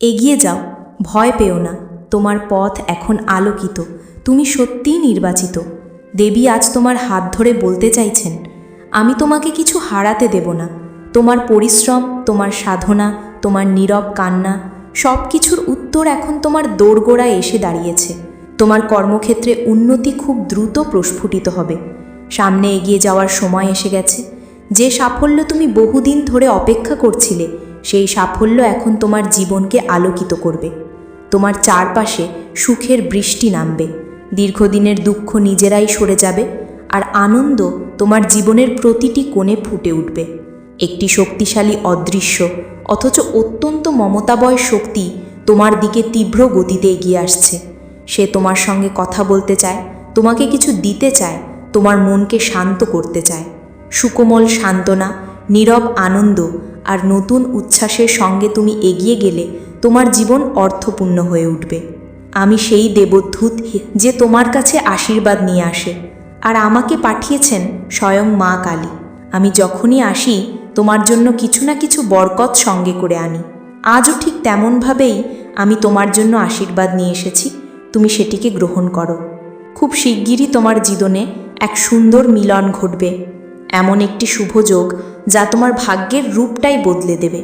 এগিয়ে যাও, ভয় পেও না, তোমার পথ এখন আলোকিত, তুমি সত্যিই নির্বাচিত। দেবী আজ তোমার হাত ধরে বলতে চাইছেন, আমি তোমাকে কিছু হারাতে দেব না, তোমার পরিশ্রম, তোমার সাধনা, তোমার নীরব কান্না সব কিছুর উত্তর এখন তোমার দোরগোড়ায় এসে দাঁড়িয়েছে। তোমার কর্মক্ষেত্রে উন্নতি খুব দ্রুত প্রস্ফুটিত হবে। সামনে এগিয়ে যাওয়ার সময় এসে গেছে, যে সাফল্য তুমি বহুদিন ধরে অপেক্ষা করছিলে সেই সাফল্য এখন তোমার জীবনকে আলোকিত করবে। তোমার চারপাশে সুখের বৃষ্টি নামবে। দীর্ঘদিনের দুঃখ নিজেরাই সরে যাবে আর আনন্দ তোমার জীবনের প্রতিটি কোণে ফুটে উঠবে। একটি শক্তিশালী অদৃশ্য অথচ অত্যন্ত মমতাবয় শক্তি তোমার দিকে তীব্র গতিতে এগিয়ে আসছে। সে তোমার সঙ্গে কথা বলতে চায়, তোমাকে কিছু দিতে চায়, তোমার মনকে শান্ত করতে চায়। সুকোমল সান্ত্বনা, নীরব আনন্দ আর নতুন উচ্ছ্বাসের সঙ্গে তুমি এগিয়ে গেলে তোমার জীবন অর্থপূর্ণ হয়ে উঠবে। আমি সেই দেবদূত যে তোমার কাছে আশীর্বাদ নিয়ে আসে। আর আমাকে পাঠিয়েছেন স্বয়ং মা কালী। আমি যখনই আসি, তোমার জন্য কিছু না কিছু বরকত সঙ্গে করে আনি। আজও ঠিক তেমনভাবেই আমি তোমার জন্য আশীর্বাদ নিয়ে এসেছি। তুমি সেটিকে গ্রহণ করো। খুব শিগগিরই তোমার জীবনে এক সুন্দর মিলন ঘটবে। এমন একটি শুভ যোগ যা তোমার ভাগ্যের রূপটাই বদলে দেবে।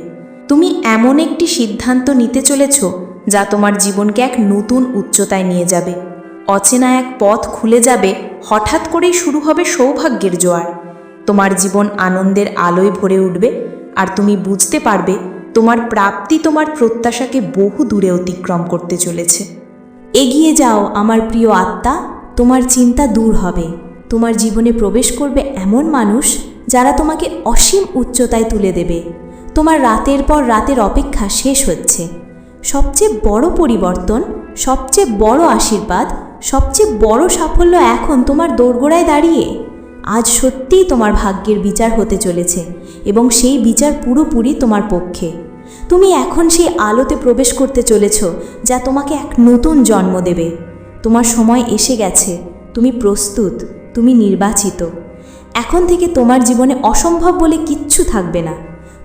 তুমি এমন একটি সিদ্ধান্ত নিতে চলেছ যা তোমার জীবনকে এক নতুন উচ্চতায় নিয়ে যাবে। অচেনা এক পথ খুলে যাবে, হঠাৎ করেই শুরু হবে সৌভাগ্যের জোয়ার। তোমার জীবন আনন্দের আলোয় ভরে উঠবে আর তুমি বুঝতে পারবে তোমার প্রাপ্তি তোমার প্রত্যাশাকে বহু দূরে অতিক্রম করতে চলেছে। এগিয়ে যাও, আমার প্রিয় আত্মা, তোমার চিন্তা দূর হবে। তোমার জীবনে প্রবেশ করবে এমন মানুষ যারা তোমাকে অসীম উচ্চতায় তুলে দেবে। তোমার রাতের পর রাতের অপেক্ষা শেষ হচ্ছে। সবচেয়ে বড় পরিবর্তন, সবচেয়ে বড় আশীর্বাদ, সবচেয়ে বড় সাফল্য এখন তোমার দোরগোড়ায় দাঁড়িয়ে। আজ সত্যিই তোমার ভাগ্যের বিচার হতে চলেছে এবং সেই বিচার পুরোপুরি তোমার পক্ষে। তুমি এখন সেই আলোতে প্রবেশ করতে চলেছ যা তোমাকে এক নতুন জন্ম দেবে। তোমার সময় এসে গেছে। তুমি প্রস্তুত। তুমি নির্বাচিত। এখন থেকে তোমার জীবনে অসম্ভব বলে কিচ্ছু থাকবে না।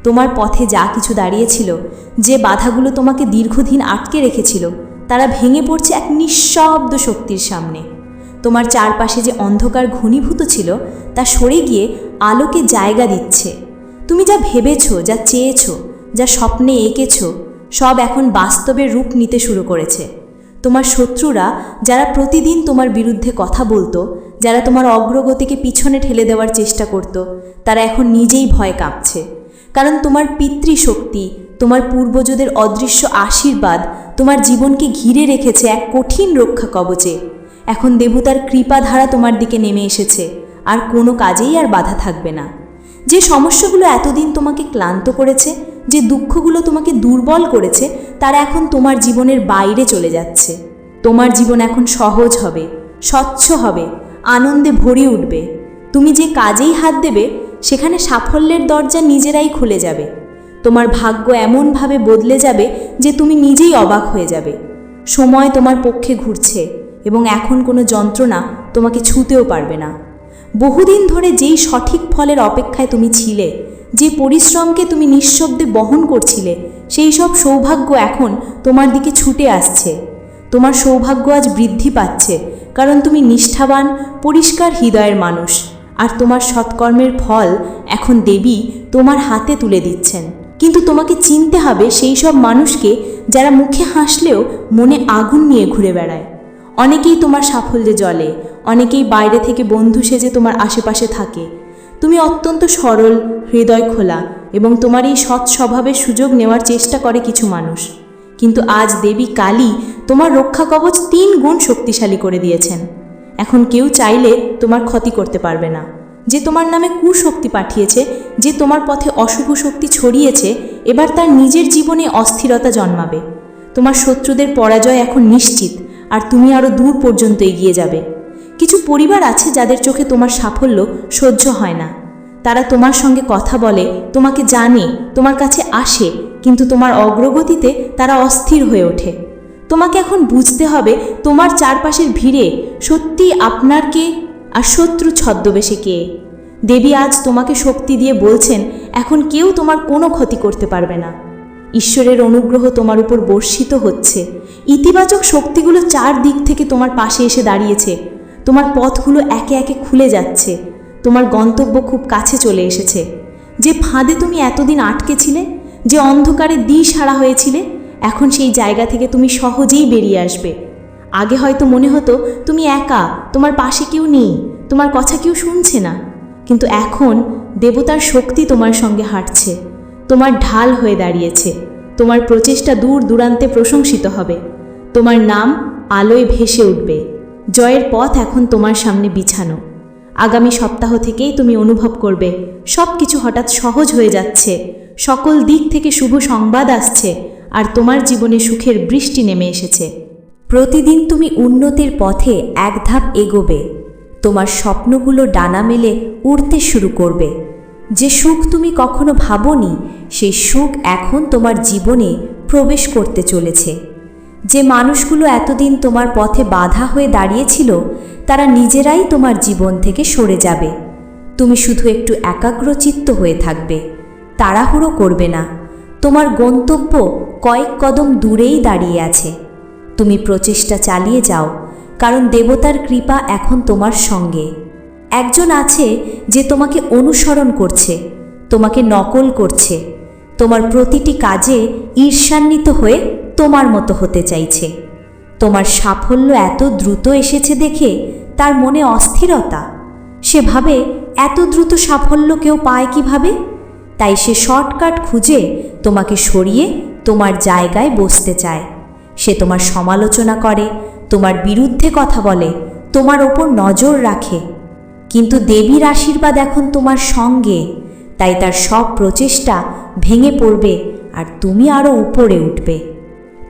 তোমার পথে যা কিছু দাঁড়িয়েছিল, যে বাধাগুলো তোমাকে দীর্ঘদিন আটকে রেখেছিল, তারা ভেঙে পড়ছে এক নিঃশব্দ শক্তির সামনে। তোমার চারপাশে যে অন্ধকার ঘনীভূত ছিল, তা সরে গিয়ে আলোকে জায়গা দিচ্ছে। তুমি যা ভেবেছ, যা চেয়েছ, যা স্বপ্নে এঁকেছ, সব এখন বাস্তবের রূপ নিতে শুরু করেছে। তোমার শত্রুরা যারা প্রতিদিন তোমার বিরুদ্ধে কথা বলতো, যারা তোমার অগ্রগতিকে পিছনে ঠেলে দেওয়ার চেষ্টা করত, তারা এখন নিজেই ভয় কাঁপছে। কারণ তোমার পিতৃশক্তি, তোমার পূর্বজদের অদৃশ্য আশীর্বাদ তোমার জীবনকে ঘিরে রেখেছে এক কঠিন রক্ষা কবচে। এখন দেবতার কৃপাধারা তোমার দিকে নেমে এসেছে, আর কোনো কাজেই আর বাধা থাকবে না। যে সমস্যাগুলো এতদিন তোমাকে ক্লান্ত করেছে যে দুঃখগুলো তোমাকে দুর্বল করেছে, তারা এখন তোমার জীবনের বাইরে চলে যাচ্ছে। তোমার জীবন এখন সহজ হবে, স্বচ্ছ হবে, আনন্দে ভরে উঠবে। তুমি যে কাজেই হাত দেবে, সেখানে সাফল্যের দরজা নিজেরাই খুলে যাবে। তোমার ভাগ্য এমনভাবে বদলে যাবে যে তুমি নিজেই অবাক হয়ে যাবে। সময় তোমার পক্ষে ঘুরছে এবং এখন কোনো যন্ত্রণা তোমাকে ছুঁতেও পারবে না। বহুদিন ধরে যেই সঠিক ফলের অপেক্ষায় তুমি ছিলে যে পরিশ্রমকে তুমি নিঃশব্দে বহন করছিলে, সেই সব সৌভাগ্য এখন তোমার দিকে ছুটে আসছে। তোমার সৌভাগ্য আজ বৃদ্ধি পাচ্ছে, কারণ তুমি নিষ্ঠাবান, পরিষ্কার হৃদয়ের মানুষ, আর তোমার সৎকর্মের ফল এখন দেবী তোমার হাতে তুলে দিচ্ছেন। কিন্তু তোমাকে চিনতে হবে সেই সব মানুষকে যারা মুখে হাসলেও মনে আগুন নিয়ে ঘুরে বেড়ায়। অনেকেই তোমার সাফল্যে জলে অনেকেই বাইরে থেকে বন্ধু সেজে তোমার আশেপাশে থাকে। তুমি অত্যন্ত সরল, হৃদয় খোলা এবং তোমার এই সৎ স্বভাবের সুযোগ নেওয়ার চেষ্টা করে কিছু মানুষ। কিন্তু আজ দেবী কালী তোমার রক্ষা কবচ তিন গুণ শক্তিশালী করে দিয়েছেন। এখন কেউ চাইলে তোমার ক্ষতি করতে পারবে না। যে তোমার নামে কুশক্তি পাঠিয়েছে, যে তোমার পথে অশুভ শক্তি ছড়িয়েছে, এবার তার নিজের জীবনে অস্থিরতা জন্মাবে। তোমার শত্রুদের পরাজয় এখন নিশ্চিত, আর তুমি আরও দূর পর্যন্ত এগিয়ে যাবে। কিছু পরিবার আছে যাদের চোখে তোমার সাফল্য সহ্য হয় না। তারা তোমার সঙ্গে কথা বলে, তোমাকে জানে, তোমার কাছে আসে, কিন্তু তোমার অগ্রগতিতে তারা অস্থির হয়ে ওঠে। তোমাকে এখন বুঝতে হবে, তোমার চারপাশের ভিড়ে সত্যি আপনার কে আর শত্রু ছদ্মবেশে কে। দেবী আজ তোমাকে শক্তি দিয়ে বলছেন, এখন কেউ তোমার কোনো ক্ষতি করতে পারবে না। ঈশ্বরের অনুগ্রহ তোমার উপর বর্ষিত হচ্ছে। ইতিবাচক শক্তিগুলো চার দিক থেকে তোমার পাশে এসে দাঁড়িয়েছে। তোমার পথগুলো একে একে খুলে যাচ্ছে। তোমার গন্তব্য খুব কাছে চলে এসেছে। যে ফাঁদে তুমি এতদিন আটকে ছিলে যে অন্ধকারে দিশ হারা হয়েছিলে, এখন সেই জায়গা থেকে তুমি সহজেই বেরিয়ে আসবে। আগে হয়তো মনে হতো, তুমি একা, তোমার পাশে কেউ নেই, তোমার কথা কেউ শুনছে না। কিন্তু এখন দেবতার শক্তি তোমার সঙ্গে হাঁটছে। তোমার ঢাল হয়ে দাঁড়িয়েছে। তোমার প্রচেষ্টা দূর দূরান্তে প্রশংসিত হবে। তোমার নাম আলোয় ভেসে উঠবে। জয়ের পথ এখন তোমার সামনে বিছানো। আগামী সপ্তাহ থেকেই তুমি অনুভব করবে সব কিছু হঠাৎ সহজ হয়ে যাচ্ছে। সকল দিক থেকে শুভ সংবাদ আসছে আর তোমার জীবনে সুখের বৃষ্টি নেমে এসেছে। প্রতিদিন তুমি উন্নতির পথে এক ধাপ এগোবে। তোমার স্বপ্নগুলো ডানা মেলে উড়তে শুরু করবে। যে সুখ তুমি কখনো ভাবনি, সেই সুখ এখন তোমার জীবনে প্রবেশ করতে চলেছে। যে মানুষগুলো এতদিন তোমার পথে বাধা হয়ে দাঁড়িয়েছিল, তারা নিজেরাই তোমার জীবন থেকে সরে যাবে। তুমি শুধু একটু একাগ্রচিত্ত হয়ে থাকবে। তাড়াহুড়ো করবে না। তোমার গন্তব্য কয়েক কদম দূরেই দাঁড়িয়ে আছে। তুমি প্রচেষ্টা চালিয়ে যাও, কারণ দেবতার কৃপা এখন তোমার সঙ্গে। একজন আছে যে তোমাকে অনুসরণ করছে, তোমাকে নকল করছে। তোমার প্রতিটি কাজে ঈর্ষান্বিত হয়ে তোমার মতো হতে চাইছে। তোমার সাফল্য এত দ্রুত এসেছে দেখে তার মনে অস্থিরতা। সে ভাবে, এত দ্রুত সাফল্য কেউ পায় কীভাবে? তাই সে শর্টকাট খুঁজে তোমাকে সরিয়ে তোমার জায়গায় বসতে চায়। সে তোমার সমালোচনা করে, তোমার বিরুদ্ধে কথা বলে, তোমার ওপর নজর রাখে। কিন্তু দেবীর আশীর্বাদ এখন তোমার সঙ্গে, তাই তার সব প্রচেষ্টা ভেঙে পড়বে আর তুমি আরও উপরে উঠবে।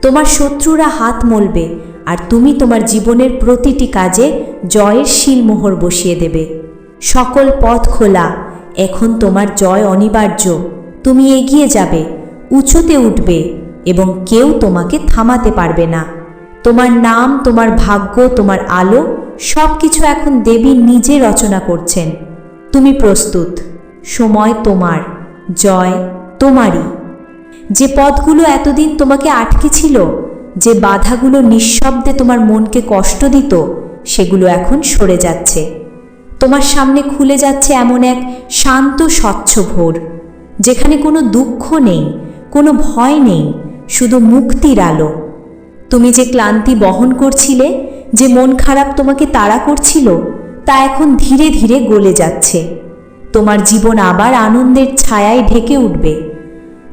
তোমার শত্রুরা হাত মলবে আর তুমি তোমার জীবনের প্রতিটি কাজে জয়ের শিলমোহর বসিয়ে দেবে। সকল পথ খোলা, এখন তোমার জয় অনিবার্য। তুমি এগিয়ে যাবে, উঁচুতে উঠবে এবং কেউ তোমাকে থামাতে পারবে না। তোমার নাম, তোমার ভাগ্য, তোমার আলো সব কিছু এখন দেবী নিজে রচনা করছেন। তুমি প্রস্তুত, সময় তোমার, জয় তোমারই। যে পথগুলো এতদিন তোমাকে আটকে ছিল, যে বাধাগুলো নিঃশব্দে তোমার মনকে কষ্ট দিত, সেগুলো এখন সরে যাচ্ছে। তোমার সামনে খুলে যাচ্ছে এমন এক শান্ত, স্বচ্ছ ভোর, যেখানে কোনো দুঃখ নেই, কোনো ভয় নেই, শুধু মুক্তির আলো। তুমি যে ক্লান্তি বহন করছিলে, যে মন খারাপ তোমাকে তাড়া করছিল, তা এখন ধীরে ধীরে গলে যাচ্ছে। তোমার জীবন আবার আনন্দের ছায়ায় ঢেকে উঠবে।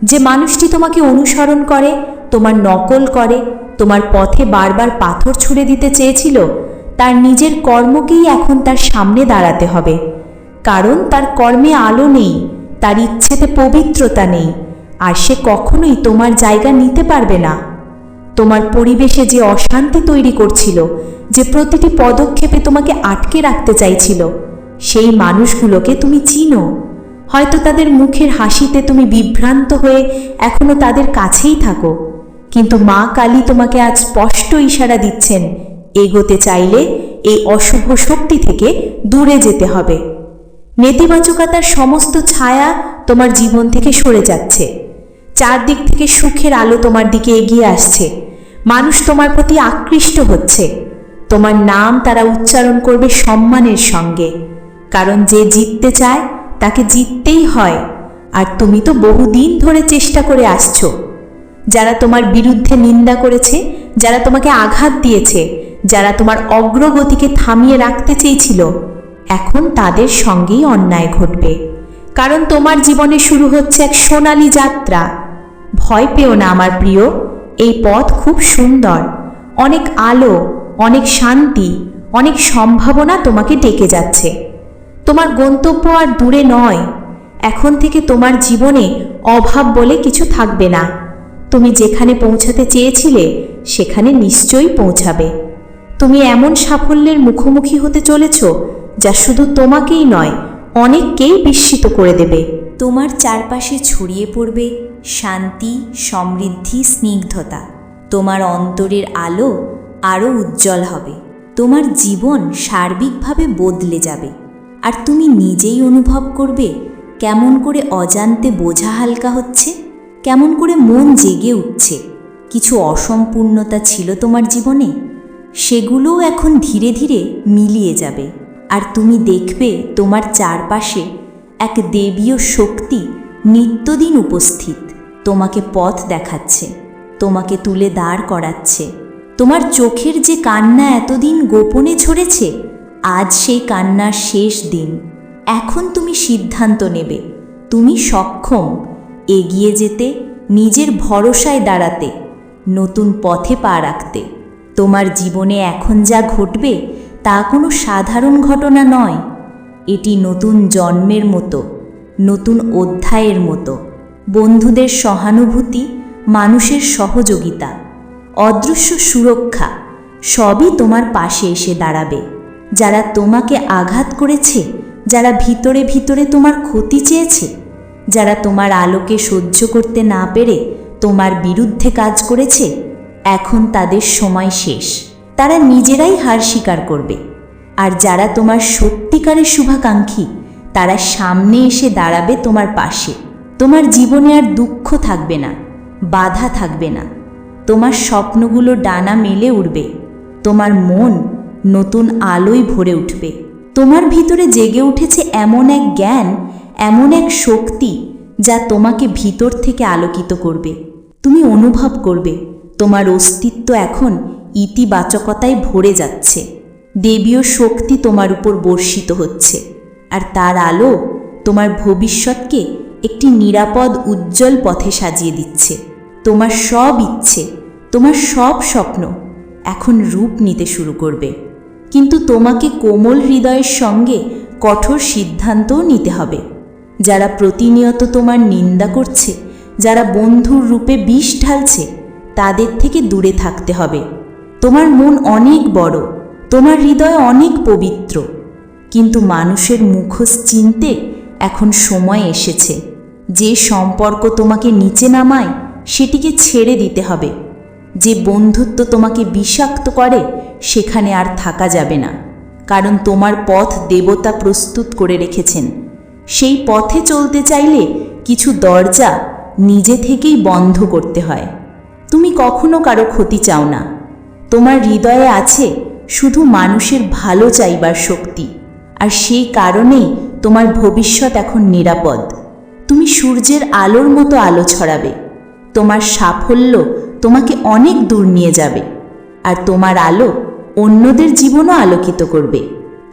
যে মানুষটি তোমাকে অনুসরণ করে, তোমার নকল করে, তোমার পথে বারবার পাথর ছুঁড়ে দিতে চেয়েছিল, তার নিজের কর্মকেই এখন তার সামনে দাঁড়াতে হবে। কারণ তার কর্মে আলো নেই, তার ইচ্ছেতে পবিত্রতা নেই, আর সে কখনোই তোমার জায়গা নিতে পারবে না। তোমার পরিবেশে যে অশান্তি তৈরি করছিল, যে প্রতিটি পদক্ষেপে তোমাকে আটকে রাখতে চাইছিল, সেই মানুষগুলোকে তুমি চিনো। হয়তো তাদের মুখের হাসিতে তুমি বিভ্রান্ত হয়ে এখনও তাদের কাছেই থাকো। কিন্তু মা কালী তোমাকে আজ স্পষ্ট ইশারা দিচ্ছেন, এগোতে চাইলে এই অশুভ শক্তি থেকে দূরে যেতে হবে। নেতিবাচকতার সমস্ত ছায়া তোমার জীবন থেকে সরে যাচ্ছে। চারদিক থেকে সুখের আলো তোমার দিকে এগিয়ে আসছে। মানুষ তোমার প্রতি আকৃষ্ট হচ্ছে। তোমার নাম তারা উচ্চারণ করবে সম্মানের সঙ্গে। কারণ যে জিততে চায় তাকে জিততেই হয়। আর তুমি তো বহুদিন ধরে চেষ্টা করে আসছো। যারা তোমার বিরুদ্ধে নিন্দা করেছে, যারা তোমাকে আঘাত দিয়েছে, যারা তোমার অগ্রগতিকে থামিয়ে রাখতে চেয়েছিল, এখন তাদের সঙ্গেই অন্যায় ঘটবে। কারণ তোমার জীবনে শুরু হচ্ছে এক সোনালি যাত্রা। ভয় পেও না আমার প্রিয়, এই পথ খুব সুন্দর। অনেক আলো, অনেক শান্তি, অনেক সম্ভাবনা তোমাকে ডেকে যাচ্ছে। তোমার গন্তব্য আর দূরে নয়। এখন থেকে তোমার জীবনে অভাব বলে কিছু থাকবে না। তুমি যেখানে পৌঁছাতে চেয়েছিলে, সেখানে নিশ্চয়ই পৌঁছাবে। তুমি এমন সাফল্যের মুখোমুখি হতে চলেছ, যা শুধু তোমাকেই নয়, অনেককেই বিস্মিত করে দেবে। তোমার চারপাশে ছড়িয়ে পড়বে শান্তি, সমৃদ্ধি, স্নিগ্ধতা। তোমার অন্তরের আলো আরও উজ্জ্বল হবে। তোমার জীবন সার্বিকভাবে বদলে যাবে। আর তুমি নিজেই অনুভব করবে কেমন করে অজান্তে বোঝা হালকা হচ্ছে, কেমন করে মন জেগে উঠছে। কিছু অসম্পূর্ণতা ছিল তোমার জীবনে? সেগুলোও এখন ধীরে ধীরে মিলিয়ে যাবে। আর তুমি দেখবে তোমার চারপাশে এক দেবীয় শক্তি নিত্যদিন উপস্থিত। তোমাকে পথ দেখাচ্ছে, তোমাকে তুলে দাঁড় করাচ্ছে। তোমার চোখের যে কান্না এতদিন গোপনে ঝরেছে আজ সেই কান্নার শেষ দিন। এখন তুমি সিদ্ধান্ত নেবে। তুমি সক্ষম। এগিয়ে যেতে, নিজের ভরসায় দাঁড়াতে, নতুন পথে পা রাখতে। তোমার জীবনে এখন যা ঘটবে, তা কোনো সাধারণ ঘটনা নয়। এটি নতুন জন্মের মতো, নতুন অধ্যায়ের মতো। বন্ধুদের সহানুভূতি, মানুষের সহযোগিতা, অদৃশ্য সুরক্ষা, সবই তোমার পাশে এসে দাঁড়াবে। যারা তোমাকে আঘাত করেছে, যারা ভিতরে ভিতরে তোমার ক্ষতি চেয়েছে, যারা তোমার আলোকে সহ্য করতে না পেরে তোমার বিরুদ্ধে কাজ করেছে, এখন তাদের সময় শেষ। তারা নিজেরাই হার স্বীকার করবে। আর যারা তোমার সত্যিকারের শুভাকাঙ্ক্ষী, তারা সামনে এসে দাঁড়াবে তোমার পাশে। তোমার জীবনে আর দুঃখ থাকবে না, বাধা থাকবে না। তোমার স্বপ্নগুলো ডানা মেলে উঠবে তোমার মন নতুন আলোয় ভরে উঠবে। তোমার ভিতরে জেগে উঠেছে এমন এক জ্ঞান, এমন এক শক্তি যা তোমাকে ভিতর থেকে আলোকিত করবে। তুমি অনুভব করবে, তোমার অস্তিত্ব এখন ইতিবাচকতায় ভরে যাচ্ছে। দেবীয় শক্তি তোমার উপর বর্ষিত হচ্ছে আর তার আলো তোমার ভবিষ্যৎকে একটি নিরাপদ, উজ্জ্বল পথে সাজিয়ে দিচ্ছে। তোমার সব ইচ্ছে, তোমার সব স্বপ্ন এখন রূপ নিতে শুরু করবে। কিন্তু তোমাকে কোমল হৃদয়ের সঙ্গে কঠোর সিদ্ধান্তও নিতে হবে। যারা প্রতিনিয়ত তোমার নিন্দা করছে, যারা বন্ধুর রূপে বিষ ঢালছে, তাদের থেকে দূরে থাকতে হবে। তোমার মন অনেক বড়, তোমার হৃদয় অনেক পবিত্র। কিন্তু মানুষের মুখোশ চিনতে এখন সময় এসেছে। যে সম্পর্ক তোমাকে নিচে নামায়, সেটিকে ছেড়ে দিতে হবে। যে বন্ধুত্ব তোমাকে বিষাক্ত করে সেখানে আর থাকা যাবে না, কারণ তোমার পথ দেবতা প্রস্তুত করে রেখেছেন। সেই পথে চলতে চাইলে কিছু দরজা নিজে থেকেই বন্ধ করতে হয়। তুমি কখনো কারও ক্ষতি চাও না। তোমার হৃদয়ে আছে শুধু মানুষের ভালো চাইবার শক্তি, আর সেই কারণেই তোমার ভবিষ্যৎ এখন নিরাপদ। তুমি সূর্যের আলোর মতো আলো ছড়াবে। তোমার সাফল্য তোমাকে অনেক দূর নিয়ে যাবে। আর তোমার আলো অন্যদের জীবনও আলোকিত করবে।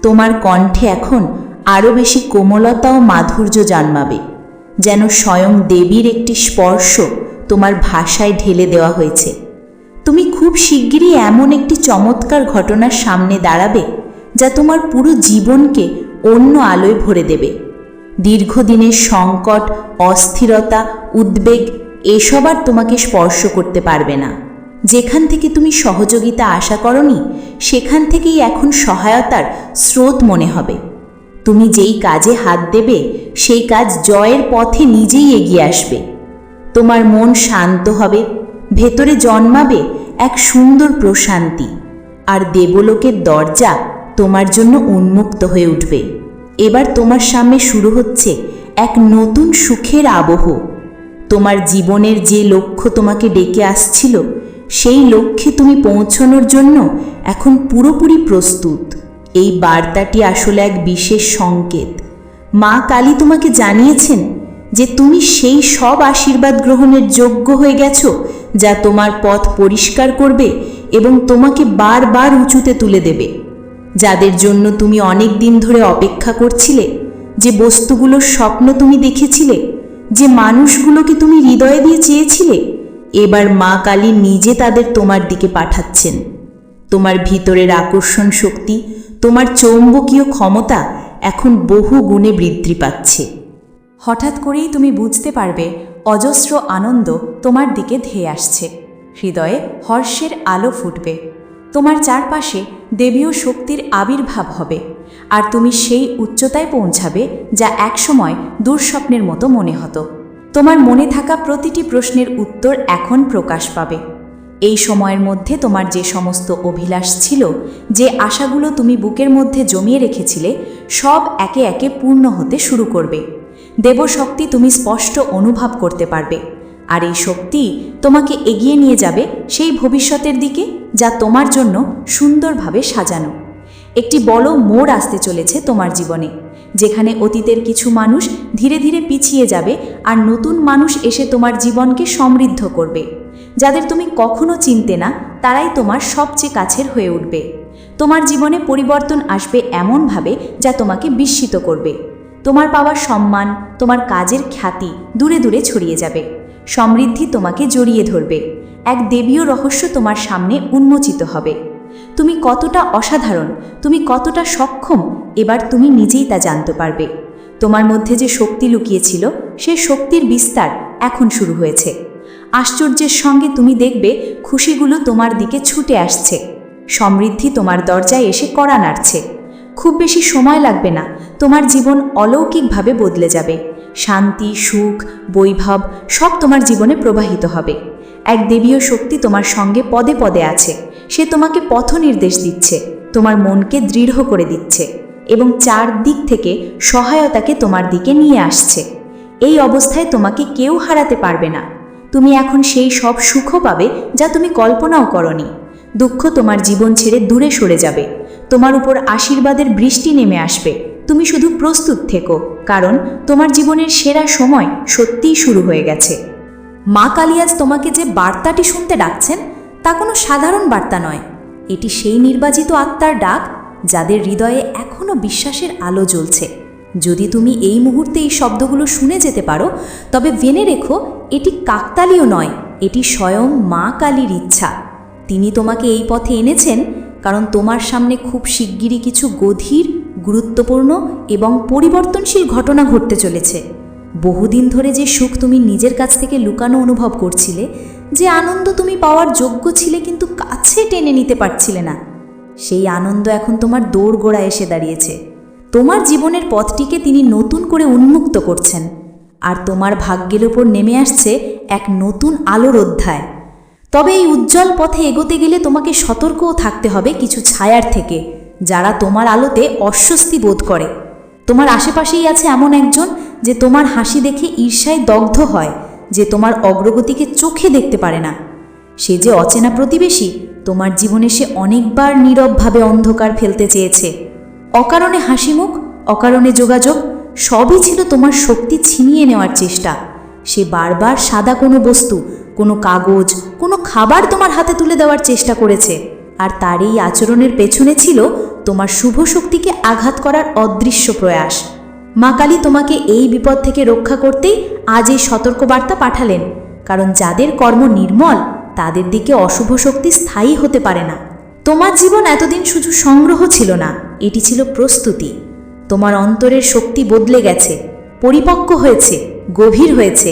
তোমার কণ্ঠে এখন আরও বেশি কোমলতা ও মাধুর্য জন্মাবে, যেন স্বয়ং দেবীর একটি স্পর্শ তোমার ভাষায় ঢেলে দেওয়া হয়েছে। তুমি খুব শিগগিরই এমন একটি চমৎকার ঘটনার সামনে দাঁড়াবে, যা তোমার পুরো জীবনকে অন্য আলোয় ভরে দেবে। দীর্ঘদিনের সংকট, অস্থিরতা, উদ্বেগ, এসব আর তোমাকে স্পর্শ করতে পারবে না। যেখান থেকে তুমি সহযোগিতা আশা করনি, সেখান থেকেই এখন সহায়তার স্রোত মনে হবে। তুমি যেই কাজে হাত দেবে, সেই কাজ জয়ের পথে নিজেই এগিয়ে আসবে। তোমার মন শান্ত হবে, ভেতরে জন্মাবে এক সুন্দর প্রশান্তি, আর দেবলোকের দরজা তোমার জন্য উন্মুক্ত হয়ে উঠবে। এবার তোমার সামনে শুরু হচ্ছে এক নতুন সুখের আবহ। তোমার জীবনের যে লক্ষ্য তোমাকে ডেকে আসছিল সেই লক্ষ্যে তুমি পৌঁছানোর জন্য এখন পুরোপুরি প্রস্তুত। এই বার্তাটি আসলে এক বিশেষ সংকেত। মা কালী তোমাকে জানিয়েছেন যে তুমি সেই সব আশীর্বাদ গ্রহণের যোগ্য হয়ে গেছো যা তোমার পথ পরিষ্কার করবে এবং তোমাকে বারবার উঁচুতে তুলে দেবে। যাদের জন্য তুমি অনেক দিন ধরে অপেক্ষা করছিলে, যে বস্তুগুলোর স্বপ্ন তুমি দেখেছিলে, যে মানুষগুলোকে তুমি হৃদয়ে দিয়ে চেয়েছিলে এবার মা কালী নিজে তাদের তোমার দিকে পাঠাচ্ছেন। তোমার ভিতরের আকর্ষণ শক্তি, তোমার চৌম্বকীয় ক্ষমতা এখন বহু গুণে বৃদ্ধি পাচ্ছে। হঠাৎ করেই তুমি বুঝতে পারবে, অজস্র আনন্দ তোমার দিকে ধেয়ে আসছে। হৃদয়ে হর্ষের আলো ফুটবে। তোমার চারপাশে দেবীয় শক্তির আবির্ভাব হবে। আর তুমি সেই উচ্চতায় পৌঁছাবে যা একসময় দুঃস্বপ্নের মতো মনে হতো। তোমার মনে থাকা প্রতিটি প্রশ্নের উত্তর এখন প্রকাশ পাবে। এই সময়ের মধ্যে তোমার যে সমস্ত অভিলাষ ছিল, যে আশাগুলো তুমি বুকের মধ্যে জমিয়ে রেখেছিলে, সব একে একে পূর্ণ হতে শুরু করবে। দেবশক্তি তুমি স্পষ্ট অনুভব করতে পারবে। আর এই শক্তি তোমাকে এগিয়ে নিয়ে যাবে সেই ভবিষ্যতের দিকে, যা তোমার জন্য সুন্দরভাবে সাজানো। একটি বড় মোড় আসতে চলেছে তোমার জীবনে। যেখানে অতীতের কিছু মানুষ ধীরে ধীরে পিছিয়ে যাবে আর নতুন মানুষ এসে তোমার জীবনকে সমৃদ্ধ করবে। যাদের তুমি কখনো চিনতে না, তারাই তোমার সবচেয়ে কাছের হয়ে উঠবে। তোমার জীবনে পরিবর্তন আসবে এমনভাবে যা তোমাকে বিস্মিত করবে। তোমার পাওয়া সম্মান, তোমার কাজের খ্যাতি দূরে দূরে ছড়িয়ে যাবে। সমৃদ্ধি তোমাকে জড়িয়ে ধরবে। এক দেবীয় রহস্য তোমার সামনে উন্মোচিত হবে। তুমি কতটা অসাধারণ, তুমি কতটা সক্ষম, এবার তুমি নিজেই তা জানতে পারবে। তোমার মধ্যে যে শক্তি লুকিয়েছিল, সে শক্তির বিস্তার এখন শুরু হয়েছে। আশ্চর্যের সঙ্গে তুমি দেখবে, খুশিগুলো তোমার দিকে ছুটে আসছে। সমৃদ্ধি তোমার দরজায় এসে কড়া নাড়ছে। খুব বেশি সময় লাগবে না, তোমার জীবন অলৌকিকভাবে বদলে যাবে। শান্তি, সুখ, বৈভব সব তোমার জীবনে প্রবাহিত হবে। এক দেবীয় শক্তি তোমার সঙ্গে পদে পদে আছে। সে তোমাকে পথ নির্দেশ দিচ্ছে, তোমার মনকে দৃঢ় করে দিচ্ছে এবং চার দিক থেকে সহায়তাকে তোমার দিকে নিয়ে আসছে। এই অবস্থায় তোমাকে কেউ হারাতে পারবে না। তুমি এখন সেই সব সুখ পাবে যা তুমি কল্পনাও করনি। দুঃখ তোমার জীবন ছেড়ে দূরে সরে যাবে। তোমার উপর আশীর্বাদের বৃষ্টি নেমে আসবে। তুমি শুধু প্রস্তুত থেকো, কারণ তোমার জীবনের সেরা সময় সত্যিই শুরু হয়ে গেছে। মা কালিয়াজ তোমাকে যে বার্তাটি শুনতে ডাকছেন তা কোনো সাধারণ বার্তা নয়। এটি সেই নির্বাচিত আত্মার ডাক যাদের হৃদয়ে এখনও বিশ্বাসের আলো জ্বলছে। যদি তুমি এই মুহূর্তে এই শব্দগুলো শুনে যেতে পারো, তবে জেনে রেখো, এটি কাকতালীয় নয়, এটি স্বয়ং মা কালীর ইচ্ছা। তিনি তোমাকে এই পথে এনেছেন কারণ তোমার সামনে খুব শিগগিরই কিছু গধীর, গুরুত্বপূর্ণ এবং পরিবর্তনশীল ঘটনা ঘটতে চলেছে। বহুদিন ধরে যে সুখ তুমি নিজের কাছ থেকে লুকানো অনুভব করছিলে যে আনন্দ তুমি পাওয়ার যোগ্য ছিলে কিন্তু কাছে টেনে নিতে পারছিলে না। সেই আনন্দ এখন তোমার দৌড়গোড়া এসে দাঁড়িয়েছে। তোমার জীবনের পথটিকে তিনি নতুন করে উন্মুক্ত করছেন। আর তোমার ভাগ্যের ওপর নেমে আসছে এক নতুন আলোর অধ্যায়। তবে এই উজ্জ্বল পথে এগোতে গেলে তোমাকে সতর্কও থাকতে হবে কিছু ছায়ার থেকে, যারা তোমার আলোতে অস্বস্তি বোধ করে। তোমার আশেপাশেই আছে এমন একজন যে তোমার হাসি দেখে ঈর্ষায় দগ্ধ হয়। যে তোমার অগ্রগতিকে চোখে দেখতে পারে না। সে যে অচেনা প্রতিবেশী, তোমার জীবনে সে অনেকবার নীরবভাবে অন্ধকার ফেলতে চেয়েছে। অকারণে হাসিমুখ, অকারণে যোগাযোগ, সবই ছিল তোমার শক্তি ছিনিয়ে নেওয়ার চেষ্টা। সে বারবার সাদা কোনো বস্তু, কোনো কাগজ, কোনো খাবার তোমার হাতে তুলে দেওয়ার চেষ্টা করেছে। আর তার এই আচরণের পেছনে ছিল তোমার শুভ শক্তিকে আঘাত করার অদৃশ্য প্রয়াস। মা কালী তোমাকে এই বিপদ থেকে রক্ষা করতেই আজ এই সতর্কবার্তা পাঠালেন, কারণ যাদের কর্ম নির্মল, তাদের দিকে অশুভ শক্তি স্থায়ী হতে পারে না। তোমার জীবন এতদিন শুধু সংগ্রহ ছিল না, এটি ছিল প্রস্তুতি। তোমার অন্তরের শক্তি বদলে গেছে, পরিপক্ক হয়েছে, গভীর হয়েছে।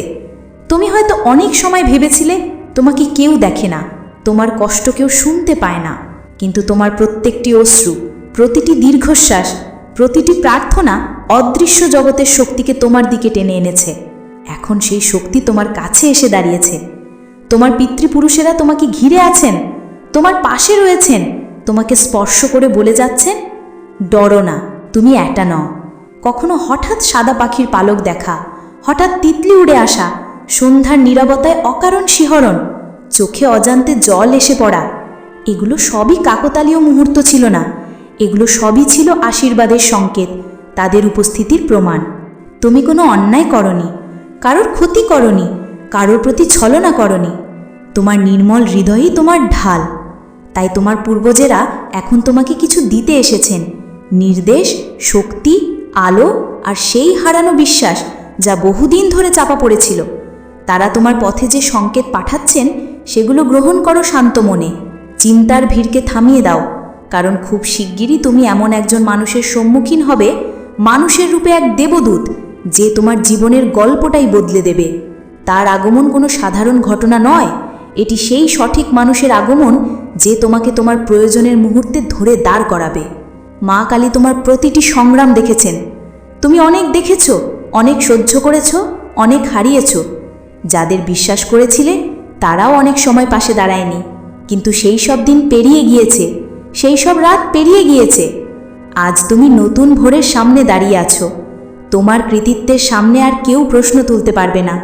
তুমি হয়তো অনেক সময় ভেবেছিলে, তোমাকে কেউ দেখে না, তোমার কষ্ট কেউ শুনতে পায় না। কিন্তু তোমার প্রত্যেকটি অশ্রু, প্রতিটি দীর্ঘশ্বাস, প্রতিটি প্রার্থনা অদৃশ্য জগতের শক্তিকে তোমার দিকে টেনে এনেছে। এখন সেই শক্তি তোমার কাছে এসে দাঁড়িয়েছে। তোমার পিতৃপুরুষেরা তোমাকে ঘিরে আছেন, তোমার পাশে রয়েছেন, তোমাকে স্পর্শ করে বলে যাচ্ছেন, ডরো না, তুমি একটা নও। কখনো হঠাৎ সাদা পাখির পালক দেখা, হঠাৎ তিতলি উড়ে আসা, সন্ধ্যার নীরবতায় অকারণ শিহরণ, চোখে অজান্তে জল এসে পড়া, এগুলো সবই কাকতালীয় মুহূর্ত ছিল না, এগুলো সবই ছিল আশীর্বাদের সংকেত। তাদের উপস্থিতির প্রমাণ। তুমি কোনো অন্যায় করনি, কারোর ক্ষতি করনি, কারোর প্রতি ছলনা করনি। তোমার নির্মল হৃদয়ই তোমার ঢাল। তাই তোমার পূর্বজেরা এখন তোমাকে কিছু দিতে এসেছেন। নির্দেশ, শক্তি, আলো আর সেই হারানো বিশ্বাস যা বহুদিন ধরে চাপা পড়েছিল। তারা তোমার পথে যে সংকেত পাঠাচ্ছেন, সেগুলো গ্রহণ করো শান্ত মনে। চিন্তার ভিড়কে থামিয়ে দাও, কারণ খুব শিগগিরই তুমি এমন একজন মানুষের সম্মুখীন হবে মানুষের রূপে এক দেবদূত যে তোমার জীবনের গল্পটাই বদলে দেবে। তার আগমন কোনো সাধারণ ঘটনা নয়। এটি সেই সঠিক মানুষের আগমন যে তোমাকে তোমার প্রয়োজনের মুহূর্তে ধরে দাঁড় করাবে। মা কালী তোমার প্রতিটি সংগ্রাম দেখেছেন। তুমি অনেক দেখেছ, অনেক সহ্য করেছ, অনেক হারিয়েছ। যাদের বিশ্বাস করেছিলে, তারাও অনেক সময় পাশে দাঁড়ায়নি। কিন্তু সেই সব দিন পেরিয়ে গিয়েছে, সেই সব রাত পেরিয়ে গিয়েছে। আজ তুমি নতুন ভোরের সামনে দাঁড়িয়ে আছো। তোমার কৃতিত্বের সামনে আর কেউ প্রশ্ন তুলতে পারবে না।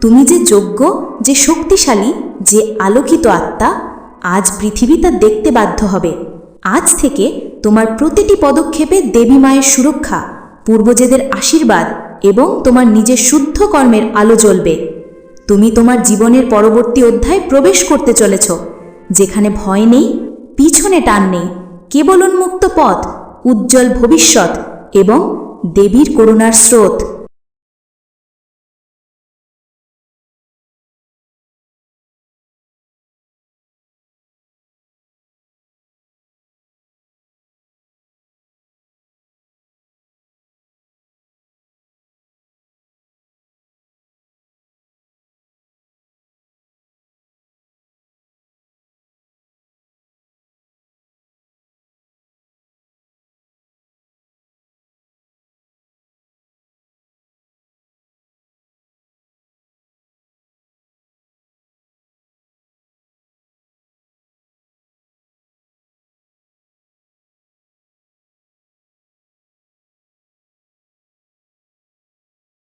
তুমি যে যোগ্য, যে শক্তিশালী, যে আলোকিত আত্মা, আজ পৃথিবী তা দেখতে বাধ্য হবে। আজ থেকে তোমার প্রতিটি পদক্ষেপে দেবী মায়ের সুরক্ষা, পূর্বজেদের আশীর্বাদ এবং তোমার নিজের শুদ্ধ কর্মের আলো জ্বলবে। তুমি তোমার জীবনের পরবর্তী অধ্যায় প্রবেশ করতে চলেছ, যেখানে ভয় নেই, পিছনে টান নেই, কেবল উন্মুক্ত পথ উজ্জ্বল ভবিষ্যৎ এবং দেবীর করুণার স্রোত।